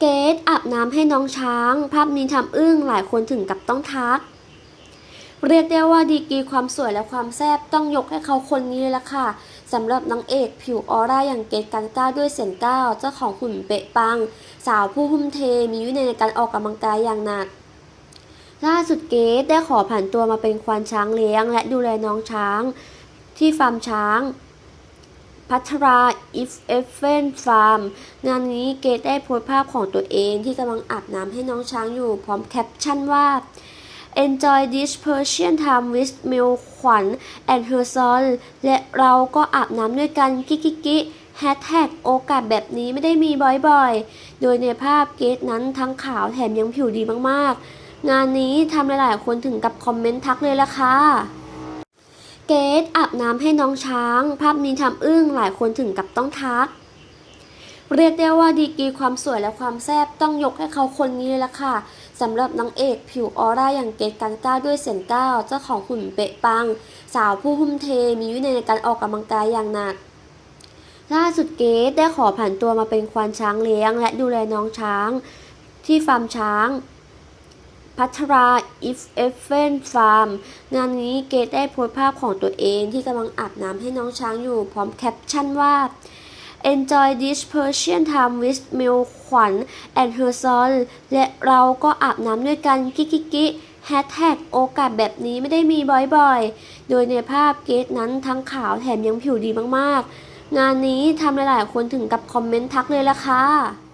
เกดอาบน้ำให้น้องช้าง ภาพนี้ทำอึ้งหลายคนถึงกับต้องทัก เรียกได้ว่าดีกรีความสวยและความแซ่บต้องยกให้เขาคนนี้เลยละค่ะสำหรับนางเอกผิวออร่าอย่างเกดกันก้าด้วยเสียงก้าวเจ้าของหุ่นเป๊ะปัง สาวผู้ทุ่มเทมีวินัยในการออกกำลังกายอย่างหนักล่าสุดเกดได้ขอผ่านตัวมาเป็นควานช้างเลี้ยง และดูแลน้องช้าง ที่ฟาร์มช้าง พัทราอิฟเอฟเฟนฟาร์มงานนี้เกดได้โพสภาพของตัวเองที่กำลังอาบน้ำให้น้องช้างอยู่พร้อมแคปชั่นว่า Enjoy this Persian time with Mil ขวัญ and her son และเราก็อาบน้ำด้วยกันกิกิกิแฮชแท็กโอกาสแบบนี้ไม่ได้มีบ่อยๆ โดยในภาพเกดนั้นทั้งขาวแถมยังผิวดีมากๆ งานนี้ทำหลายๆคนถึงกับคอมเมนต์ทักเลยล่ะค่ะ เกดอาบน้ำให้น้องช้าง ภาพนี้ทำอึ้งหลายคนถึงกับต้องทัก เรียกได้ว่าดีกรีความสวยและความแซ่บต้องยกให้เขาคนนี้เลยละค่ะสำหรับนางเอกผิวออร่าอย่างเกดกันก้าด้วยเสียงก้าวเจ้าของหุ่นเปะปัง สาวผู้ทุ่มเทมีวินัยในการออกกำลังกายอย่างหนักล่าสุดเกดได้ขอผ่านตัวมาเป็นควานช้างเลี้ยง และดูแลน้องช้าง ที่ฟาร์มช้าง พัทราอิฟเอฟเฟนฟาร์มงานนี้เกดได้โพสภาพของตัวเองที่กำลังอาบน้ำให้น้องช้างอยู่พร้อมแคปชั่นว่า Enjoy this Persian time with Mil ขวัญ and her son และเราก็อาบน้ำด้วยกันกิกิกิแฮชแท็กโอกาสแบบนี้ไม่ได้มีบ่อยๆ โดยในภาพเกดนั้นทั้งขาวแถมยังผิวดีมากๆ งานนี้ทำหลายๆคนถึงกับคอมเมนต์ทักเลยล่ะค่ะ